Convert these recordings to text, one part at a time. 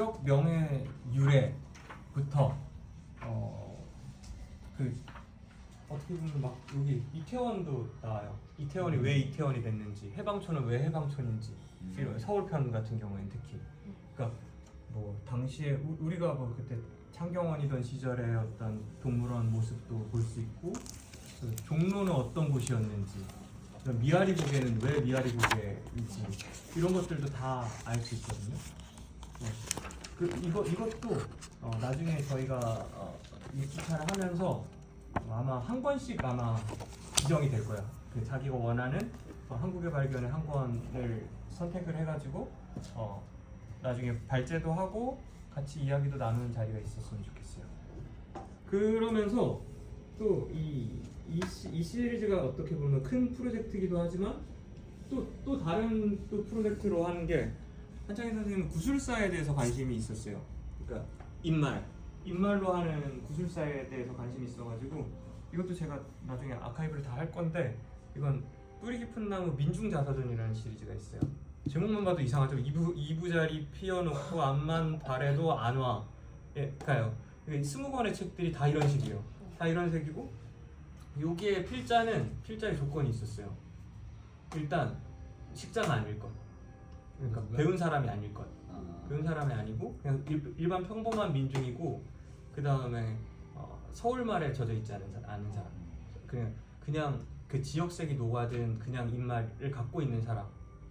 지역 명예 유래부터 어 그 어떻게 보면 막 여기 이태원도 나와요. 이태원이 왜 이태원이 됐는지, 해방촌은 왜 해방촌인지 이런 서울편 같은 경우에는 특히 그러니까 뭐 당시에 우- 우리가 뭐 그때 창경원이던 시절의 어떤 동물원 모습도 볼 수 있고 그 종로는 어떤 곳이었는지 그다음 미아리 고개는 왜 미아리 고개인지 이런 것들도 다 알 수 있거든요. 네. 그 이거 이것도 어, 나중에 저희가 어, 이 기차를 하면서 아마 한 권씩 아마 지정이 될 거야. 그 자기가 원하는 어, 한국의 발견의 한 권을 선택을 해가지고 어, 나중에 발제도 하고 같이 이야기도 나누는 자리가 있었으면 좋겠어요. 그러면서 또이 이 이 시리즈가 어떻게 보면 큰 프로젝트이기도 하지만 또 또 다른 또 프로젝트로 하는 게 한창희 선생님은 구술사에 대해서 관심이 있었어요. 그러니까 입말 입말로 하는 구술사에 대해서 관심이 있어가지고 이것도 제가 나중에 아카이브를 다 할 건데 이건 뿌리 깊은 나무 민중 자서전이라는 시리즈가 있어요. 제목만 봐도 이상하죠. 이부 이부자리 피워놓고 앞만 바래도 안 와. 예, 가요. 스무 권의 책들이 다 이런 식이에요. 다 이런 색이고 여기에 필자는 필자의 조건이 있었어요. 일단 식자가 아닐 것. 그러니까 누가? 배운 사람이 아닐 것. 아, 배운 사람이 아니고 그냥 일, 일반 평범한 민중이고 그 다음에 어, 서울말에 젖어 있지 않은 사, 않은 사람. 그냥 그냥 그 지역색이 녹아든 그냥 입말을 갖고 있는 사람.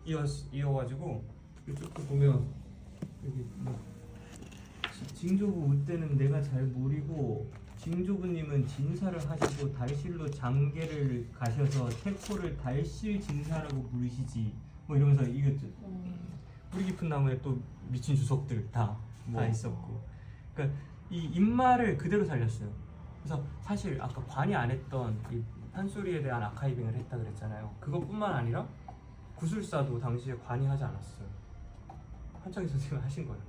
이어 이어가지고 이쪽 보면 여기 뭐 지- 징조부 의때는 내가 잘 모르고 징조부님은 진사를 하시고 달실로 장계를 가셔서 태코를 달실 진사라고 부르시지 뭐 이러면서 이거 뿌리 깊은 나무에 또 미친 주석들 다, 다 뭐. 있었고 그러니까 이 입말을 그대로 살렸어요 그래서 사실 아까 관이 안 했던 이 판소리에 대한 아카이빙을 했다 그랬잖아요 그것뿐만 아니라 구술사도 당시에 관이 하지 않았어요 한창희 선생님이 하신 거예요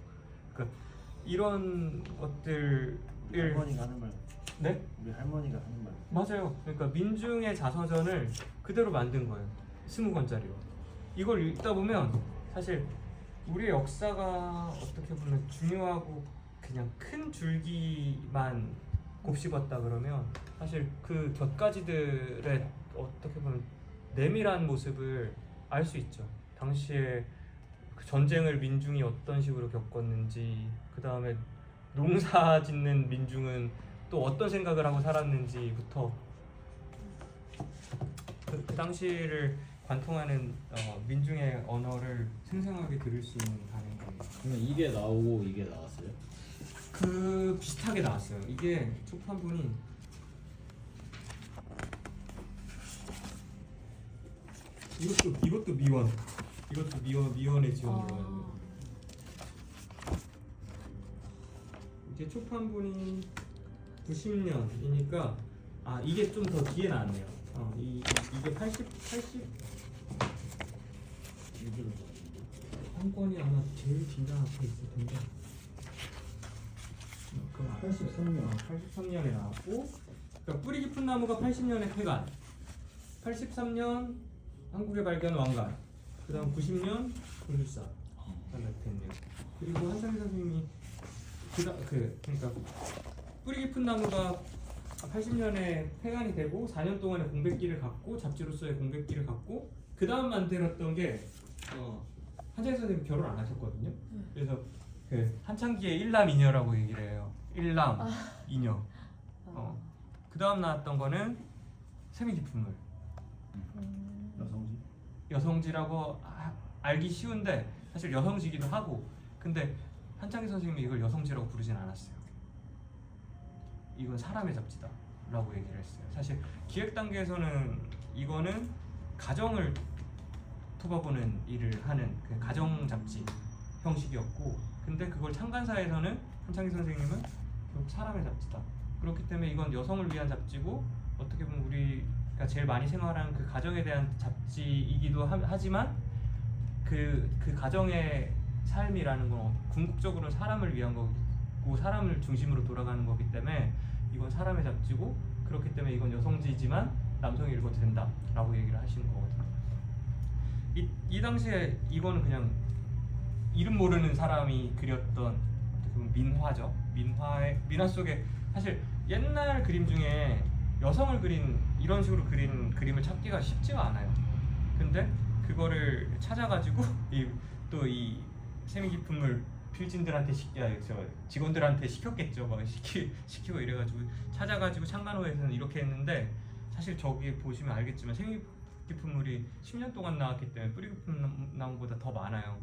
그러니까 이런 것들을 할머니가 하는 말 네? 우리 할머니가 하는 말 맞아요. 그러니까 민중의 자서전을 그대로 만든 거예요. 스무 권짜리로. 이걸 읽다 보면 사실 우리 의 역사가 어떻게 보면 중요하고 그냥 큰 줄기만 곱씹었다 그러면 사실 그 곁가지들의 어떻게 보면 내밀한 모습을 알 수 있죠. 당시에 그 전쟁을 민중이 어떤 식으로 겪었는지 그 다음에 농사 짓는 민중은 또 어떤 생각을 하고 살았는지부터 그, 그 당시를 관통하는 어, 민중의 언어를 생생하게 들을 수 있는 단행본입니다. 그러면 이게 나오고 이게 나왔어요? 그 비슷하게 나왔어요. 이게 초판본이 이것도 이것도 미원 이것도 미원 미원의 지원으로 하는 거. 이게 초판본이 90년이니까 아 이게 좀 더 뒤에 나왔네요. 어, 이, 이- 이게 80 80 일주일 같은데 한 권이 아마 제일 뒷장 앞에 있을 텐데. 그 83년 83년에 나왔고, 그러니까 뿌리 깊은 나무가 80년에 폐간, 83년 한국의 발견 왕관, 그 다음 90년 군술사 이렇게 됐네요. 그리고 한상희 선생님이 그다 그 그러니까 뿌리 깊은 나무가 80년에 폐간이 되고 4년 동안의 공백기를 갖고 잡지로서의 공백기를 갖고 그 다음 만들었던 게 어, 한창희 선생님 결혼 안 하셨거든요. 그래서 그 한창기의 일남 이녀라고 얘기를 해요. 일남 이녀. 어. 그 다음 나왔던 거는 세미 깊은 물. 여성지 여성지라고 아- 알기 쉬운데 사실 여성지기도 하고 근데 한창기 선생님이 이걸 여성지라고 부르진 않았어요. 이건 사람의 잡지다라고 얘기를 했어요. 사실 기획 단계에서는 이거는 가정을 토바보는 일을 하는 그 가정 잡지 형식이었고 근데 그걸 창간사에서는 한창기 선생님은 결국 사람의 잡지다. 그렇기 때문에 이건 여성을 위한 잡지고 어떻게 보면 우리가 제일 많이 생활하는 그 가정에 대한 잡지이기도 하, 하지만 그, 그 가정의 삶이라는 건 궁극적으로 사람을 위한 거고 사람을 중심으로 돌아가는 거기 때문에 이건 사람의 잡지고 그렇기 때문에 이건 여성지지만 남성이 읽어도 된다라고 얘기를 하시는 거거든요. 이, 이 당시에 이거는 그냥 이름 모르는 사람이 그렸던 민화죠. 민화의 민화 속에 사실 옛날 그림 중에 여성을 그린 이런 식으로 그린 그림을 찾기가 쉽지가 않아요. 근데 그거를 찾아가지고 또이 세미 기품을 필진들한테 시, 야, 저 직원들한테 시켰겠죠. 막 시키 시키고 이래가지고 찾아가지고 창간호에서는 이렇게 했는데 사실 저기 보시면 알겠지만 세미 기품물이 10년 동안 나왔기 때문에 뿌리기품 나무보다 더 많아요.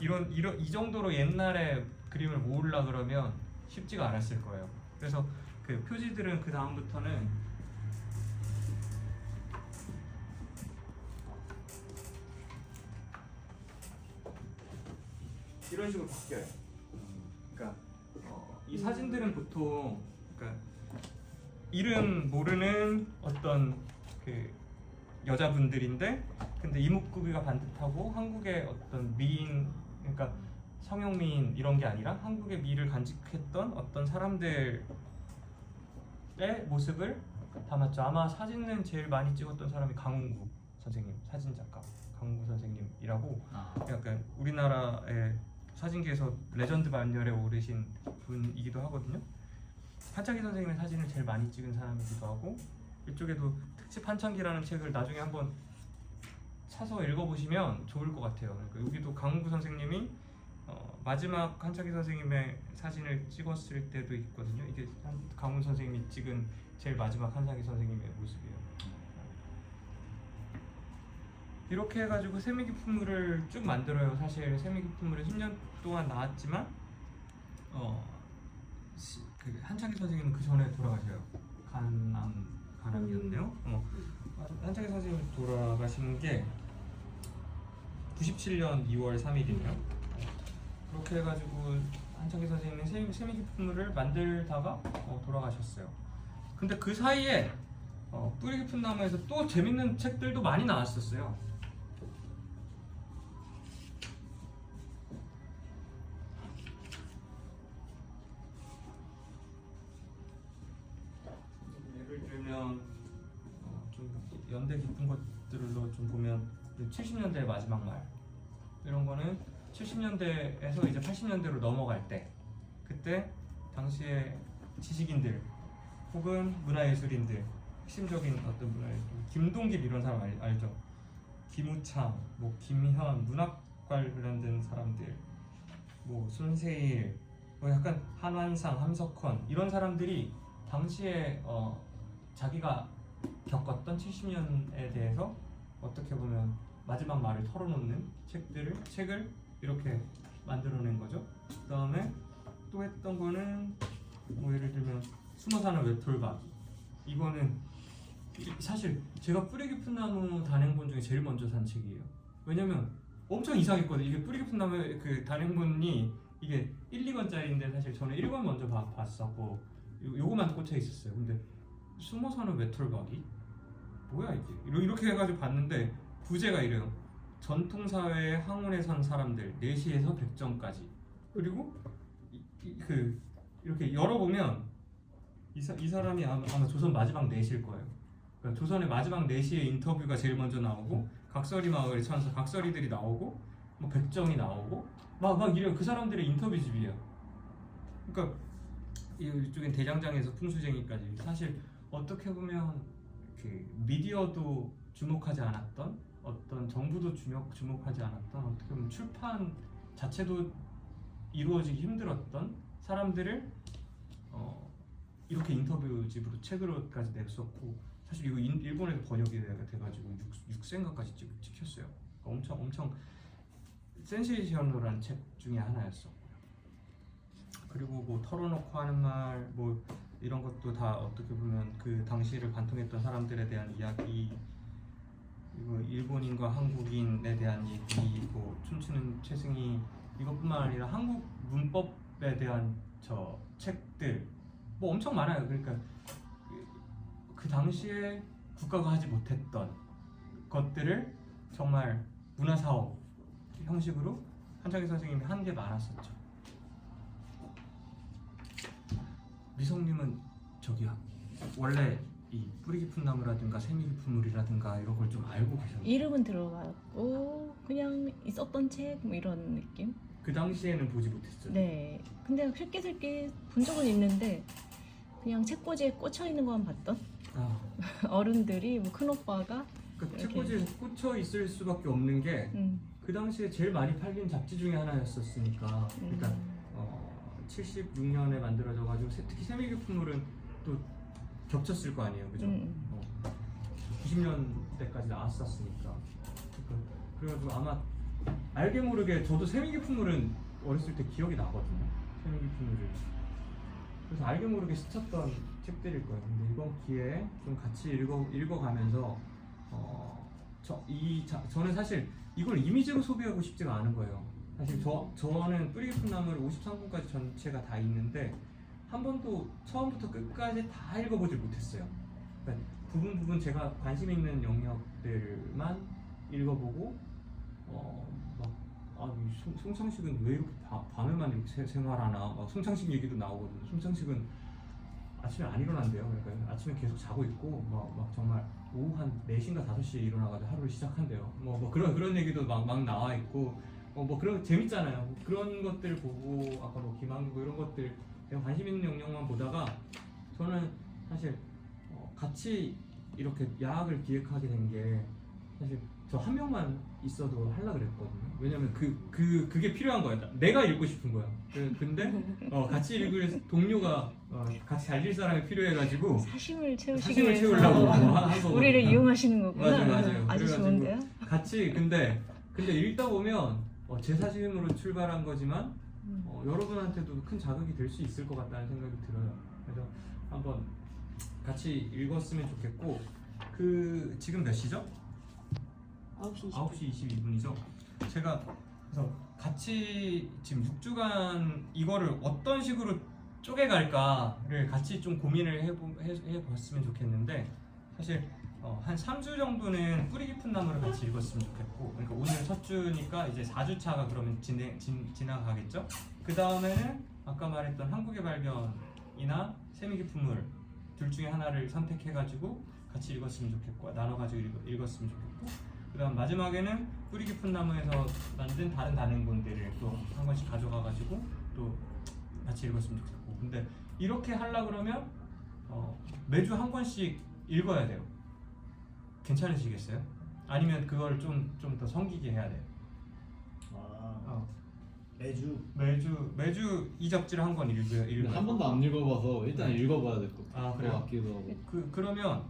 이런 이런 이 정도로 옛날에 그림을 모으려 그러면 쉽지가 않았을 거예요. 그래서 그 표지들은 그 다음부터는 이런 식으로 바뀌어요. 그러니까 어, 이 사진들은 보통 그러니까 이름 모르는 어떤 그 여자분들인데 근데 이목구비가 반듯하고 한국의 어떤 미인 그러니까 성형 미인 이런 게 아니라 한국의 미를 간직했던 어떤 사람들의 모습을 담았죠. 아마 사진은 제일 많이 찍었던 사람이 강훈구 선생님, 사진 작가 강훈구 선생님이라고 아, 약간 우리나라의 사진계에서 레전드 반열에 오르신 분이기도 하거든요. 한창기 선생님의 사진을 제일 많이 찍은 사람이기도 하고 이쪽에도 특집 한창기라는 책을 나중에 한번 사서 읽어보시면 좋을 것 같아요. 그러니까 여기도 강훈구 선생님이 어, 마지막 한창기 선생님의 사진을 찍었을 때도 있거든요. 이게 한- 강훈 선생님이 찍은 제일 마지막 한창기 선생님의 모습이에요. 이렇게 해가지고 세미 기품물을 쭉 만들어요. 사실 세미 기품물이 10년 동안 나왔지만 어, 시- 그 한창기 선생님은 그 전에 돌아가셔요. 간암 간암이었네요. 어, 한창기 선생님 돌아가신 게 97년 2월 3일이네요. 그렇게 해가지고 한창기 선생님은 세미, 세미 기품물을 만들다가 어, 돌아가셨어요. 근데 그 사이에 어, 뿌리 깊은 나무에서 또 재밌는 책들도 많이 나왔었어요. 좀 보면 70년대 마지막 말 이런 거는 70년대에서 이제 80년대로 넘어갈 때 그때 당시에 지식인들 혹은 문화예술인들 핵심적인 어떤 문화예술 김동길 이런 사람 알, 알죠? 김우창, 뭐 김현 문학 관련된 사람들 뭐 손세일 뭐 약간 한완상, 함석헌 이런 사람들이 당시에 어, 자기가 겪었던 70년에 대해서 어떻게 보면 마지막 말을 털어놓는 책들을 책을 이렇게 만들어낸 거죠. 그 다음에 또 했던 거는 뭐 예를 들면 숨어 사는 외톨박 이거는 이- 사실 제가 뿌리 깊은 나무 단행본 중에 제일 먼저 산 책이에요. 왜냐면 엄청 이상했거든요. 이게 뿌리 깊은 나무의 그 단행본이 이게 1, 2권짜리인데 사실 저는 1권 먼저 봐- 봤었고 요, 요거만 꽂혀 있었어요. 근데 숨어 사는 외톨박이 뭐야 이게 이렇게 해가지고 봤는데 부제가 이래요. 전통사회의 항원에 산 사람들 4시에서 100점까지 그리고 이, 이- 그 이렇게 열어보면 이, 사, 이 사람이 아마, 아마 조선 마지막 내시일 거예요. 그러니까 조선의 마지막 내시의 인터뷰가 제일 먼저 나오고 각설이 마을의 천사 각설이들이 나오고 뭐 백정이 나오고 막 막 이래요. 그 사람들의 인터뷰집이에요. 그러니까 이- 이쪽엔 대장장에서 풍수쟁이까지 사실 어떻게 보면 그 미디어도 주목하지 않았던 어떤 정부도 주목 주목하지 않았던 어떻게 보면 출판 자체도 이루어지기 힘들었던 사람들을 어, 이렇게 인터뷰집으로 책으로까지 냈었고 사실 이거 인- 일본에도 번역이 돼- 돼가지고 6, 6센가까지 찍, 찍혔어요. 그러니까 엄청 엄청 센세이셔널한 책 중에 하나였었고요. 그리고 뭐 털어놓고 하는 말 뭐 이런 것도 다 어떻게 보면 그 당시를 관통했던 사람들에 대한 이야기 그리고 일본인과 한국인에 대한 얘기 뭐 춤추는 최승희 이것뿐만 아니라 한국 문법에 대한 저 책들 뭐 엄청 많아요. 그러니까 그- 그 당시에 국가가 하지 못했던 것들을 정말 문화 사업 형식으로 한창기 선생님이 한 게 많았었죠. 미성님은 저기 원래 이 뿌리 깊은 나무라든가 세미 깊은 물이라든가 이런 걸 좀 알고 계셨나요? 이름은 들어갔고 그냥 있었던 책 뭐 이런 느낌? 그 당시에는 보지 못했어요. 네. 근데 슬기슬기 본 적은 있는데 그냥 책꽂이에 꽂혀 있는 것만 봤던 아, 어른들이 뭐 큰 오빠가 그러니까 이렇게. 책꽂이에 꽂혀 있을 수밖에 없는 게 그 음, 당시에 제일 많이 팔린 잡지 중에 하나였었으니까 음, 어, 76년에 만들어져 가지고 특히 세미교품물은 또 겹쳤을 거 아니에요, 그죠? 음. 어, 90년대까지 나왔었으니까 그러니까 그래가지고 아마 알게 모르게 저도 세미교품물은 어렸을 때 기억이 나거든요. 세미교품물을 그래서 알게 모르게 스쳤던 책들일 거예요. 근데 이번 기회에 좀 같이 읽어 읽어가면서 어, 저이 저는 사실 이걸 이미지로 소비하고 싶지가 않은 거예요. 사실 저 저는 뿌리 깊은 나무를 53권까지 전체가 다 있는데 한 번도 처음부터 끝까지 다 읽어보질 못했어요. 그러니까 부분 부분 제가 관심 있는 영역들만 읽어보고 어막 송- 송창식은 왜 이렇게 밤, 밤에만 이렇게 세- 생활하나 막 송창식 얘기도 나오거든요. 송창식은 아침에 안 일어난대요. 그러니까 아침에 계속 자고 있고 막, 막 정말 오후 한 4시인가 5시에 일어나가지고 하루를 시작한대요. 뭐, 뭐 그런 그런 얘기도 막, 막 나와 있고 어, 뭐 그런 거 재밌잖아요. 뭐 그런 것들 보고 아까 뭐 김한국 이런 것들 관심 있는 영역만 보다가 저는 사실 어, 같이 이렇게 야학을 기획하게 된 게 사실 저 한 명만 있어도 하려 그랬거든요. 왜냐면 그, 그, 그게 필요한 거야. 내가 읽고 싶은 거야. 그- 근데 어, 같이 읽을 동료가 어, 같이 잘 읽을 사람이 필요해가지고 사심을 채우시기 사심을 위해서 채우려고 한 거거든요. 우리를 이용하시는 거구나. 맞아요, 맞아요. 아주 그래가지고 좋은데요? 같이 근데 근데 읽다 보면 어, 제 사심으로 출발한 거지만 음. 어, 여러분한테도 큰 자극이 될 수 있을 것 같다는 생각이 들어요. 그래서 한번 같이 읽었으면 좋겠고 그 지금 몇 시죠? 9시 20분. 9시 22분이죠. 제가 그래서 같이 지금 6주간 이거를 어떤 식으로 쪼개갈까를 같이 좀 고민을 해보, 해, 해봤으면 좋겠는데 사실 어, 한 3주 정도는 뿌리 깊은 나무를 같이 읽었으면 좋겠고 그러니까 오늘 첫 주니까 이제 4주 차가 그러면 진행, 진, 지나가겠죠? 그 다음에는 아까 말했던 한국의 발견이나 세미 깊은 물둘 중에 하나를 선택해가지고 같이 읽었으면 좋겠고 나눠가지고 읽, 읽었으면 좋겠고 그 다음 마지막에는 뿌리 깊은 나무에서 만든 다른 단행본들을 또 한 권씩 가져가가지고 또 같이 읽었으면 좋겠고 근데 이렇게 하려 그러면 어, 매주 한 권씩 읽어야 돼요 괜찮으시겠어요? 아니면 그걸 좀 좀 더 성기게 해야 돼요 아 어, 매주 매주 매주 이 잡지를 한권 읽어요 근데 읽어요 한 번도 안 읽어봐서 일단 네. 읽어봐야 될것 아, 그래요? 같기도 하고 그 그러면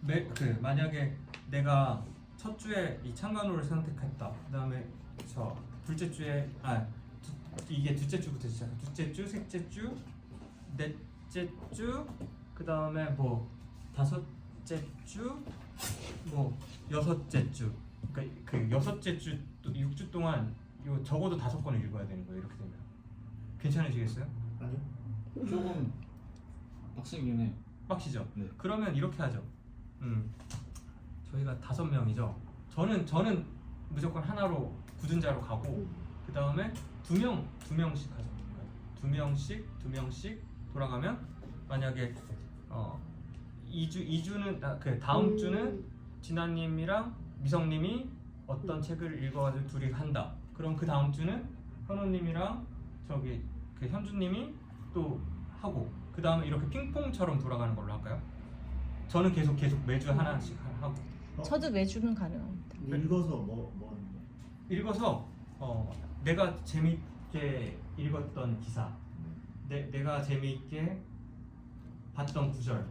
매, 그 만약에 내가 첫 주에 이 창간호를 선택했다. 그다음에 저 둘째 주에 아 두, 이게 둘째 주부터 시작. 둘째 주, 셋째 주, 넷째 주, 그다음에 뭐 다섯째 주, 뭐 여섯째 주. 그러니까 그 여섯째 주 또 6주 동안 요 적어도 다섯 권을 읽어야 되는 거예요. 이렇게 되면 괜찮으시겠어요? 아니요 조금 빡세긴 해 빡시죠? 네. 그러면 이렇게 하죠. 음, 저희가 다섯 명이죠. 저는 저는 무조건 하나로 굳은 자로 가고 그 다음에 두 명 두 명씩 하죠. 두 명씩 두 명씩 돌아가면 만약에 어 2주 2주는 아, 그 다음 주는 진아님이랑 미성님이 어떤 책을 읽어가지고 둘이 한다. 그럼 그 다음 주는 현우님이랑 저기 그 현주님이 또 하고 그 다음에 이렇게 핑퐁처럼 돌아가는 걸로 할까요? 저는 계속 계속 매주 하나씩 하- 하고 어? 저도 매주는 가능합니다. 읽어서 뭐 뭐 하는 거야? 읽어서 어, 내가 재밌게 읽었던 기사, 내, 내가 재미있게 봤던 구절,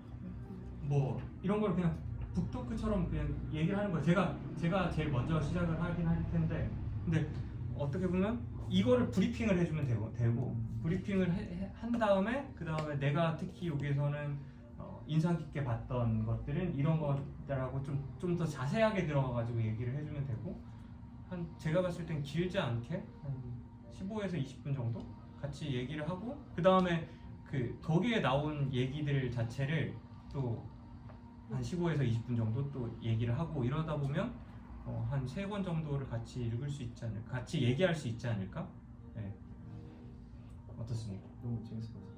뭐 이런 걸 그냥 북토크처럼 그냥 얘기를 하는 거예요. 제가 제가 제일 먼저 시작을 하긴 할 텐데, 근데 어떻게 보면 이거를 브리핑을 해주면 되고, 되고 브리핑을 해- 해- 한 다음에 그 다음에 내가 특히 여기에서는 어, 인상 깊게 봤던 것들은 이런 것들하고 좀 좀 더 자세하게 들어가가지고 얘기를 해주면 되고. 한 제가 봤을 땐 길지 않게 한 15에서 20분 정도 같이 얘기를 하고 그 다음에 그 거기에 나온 얘기들 자체를 또 한 15에서 20분 정도 또 얘기를 하고 이러다 보면 어, 한세 권 정도를 같이 읽을 수 있지 않을까 같이 얘기할 수 있지 않을까 네. 어떻습니까? 너무 같아